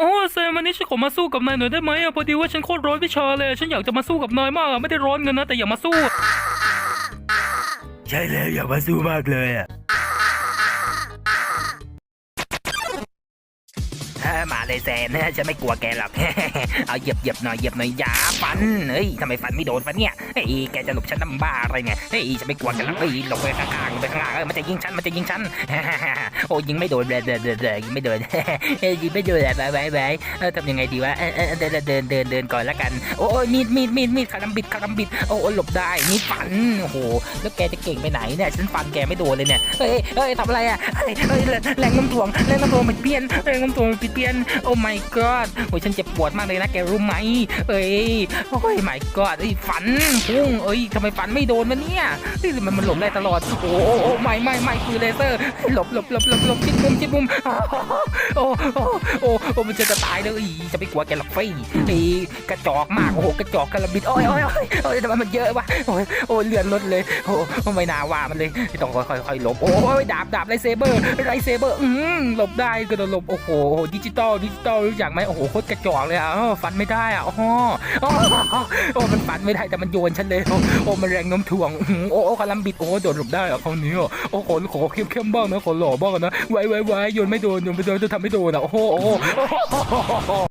โอ้เซมวันนี้ฉันขอมาสู้กับนายหน่อยได้ไหมอะพอดีว่าฉันโคตรร้อนวิชาเลย ฉันอยากจะมาสู้กับนายมากอะไม่ได้ร้อนเงินนะแต่อยากมาสู้ ใช่แล้วอยากมาสู้มากเลยอะ มาเลยแซนนะฉันไม่กลัวแกหรอก เอาเหยียบเหยียบหน่อยเหยียบหน่อยยาฟัน เฮ้ยทำไมฟันไม่โดนฟันเนี่ย เฮ้ยแกจะหลบฉันน้ำบ้าอะไรเนี่ย เฮ้ยฉันไม่กลัวแกหรอกเฮ้ยหลบไปข้างๆไปข้างหลังเออมันจะยิงฉันมันจะยิงฉัน โอ้ยิงไม่โดนเลยเดินเดินเดินยิงไม่โดนเอ้ยยิงไม่โดนเลยบายบายบายเออทำยังไงดีวะเออเดินเดินเดินเดินก่อนแล้วกัน โอ้ยมีดมีดมีดมีดคารัมบิดคารัมบิด โอ้ยหลบได้มีดฟัน โอ้โห แล้วแกจะเก่งไปไหนเนี่ยฉันฟันแกไม่โดนเลยเนี่ย เฮ้ยเฮ้ยทำอะไรอะเฮ้ยเฮ้ยแรงแรงน้ำถ่วงแรงน้ำถ่วงมันเปลี่ยนแรงน้ำถ่วงมันเปลี่ยนโอ้ my god โอ้ยฉันเจ็บปวดมากเลยนะแกรู้ไหม เอ้ย โอ้ย my god เอ้ยฟันพุ่งเอ้ยทำไมฟันไม่โดนวะเนี่ยเฮ้ยมันมันหลบได้ตลอด โอ้โอ้โอ้ไม่ไม่ไม่คือเลเซอร์ หลบหลบหลบหลบหลบชิดมุมชิดมุมโอ้โอ้โอ้โอ้มันจะจะตายเลยจะไม่กลัวแกหรอกเฟ้ยไอ้กระจอกมาก โอ้โหกระจอกกระบิดโอ้ยโอ้ยโอ้ยโอ้ยทำไมมันเยอะวะโอ้ยโอ้ยเลือนลดเลย โอ้ไม่น่าว่ามันเลยต้องค่อยๆค่อยหลบโอ้ยดาบดาบไรเซเบอร์ไรเซเบอร์อืมหลบได้กระโดดหลบโอ้โหดิจิตอลดิจิตอลรู้จักไหมโอ้โหโคตรกระจอกเลยอะฟันไม่ได้อะอ๋ออ๋อโอ้มันฟันไม่ได้แต่มันโยนฉันเลยโอ้โอ้มันแรงน้มถ่วงโอ้โอ้คาลัมบิดโอ้โดดหลบได้อะเขาเนี้ยโอ้ขอขอเข้มเข้มๆบ้างนะขอหล่อบ้างนะไว้ไว้ไว้โยนไม่โดนโยนไม่โดนจะทำไม่โดนอะโอ้โหโอ้โห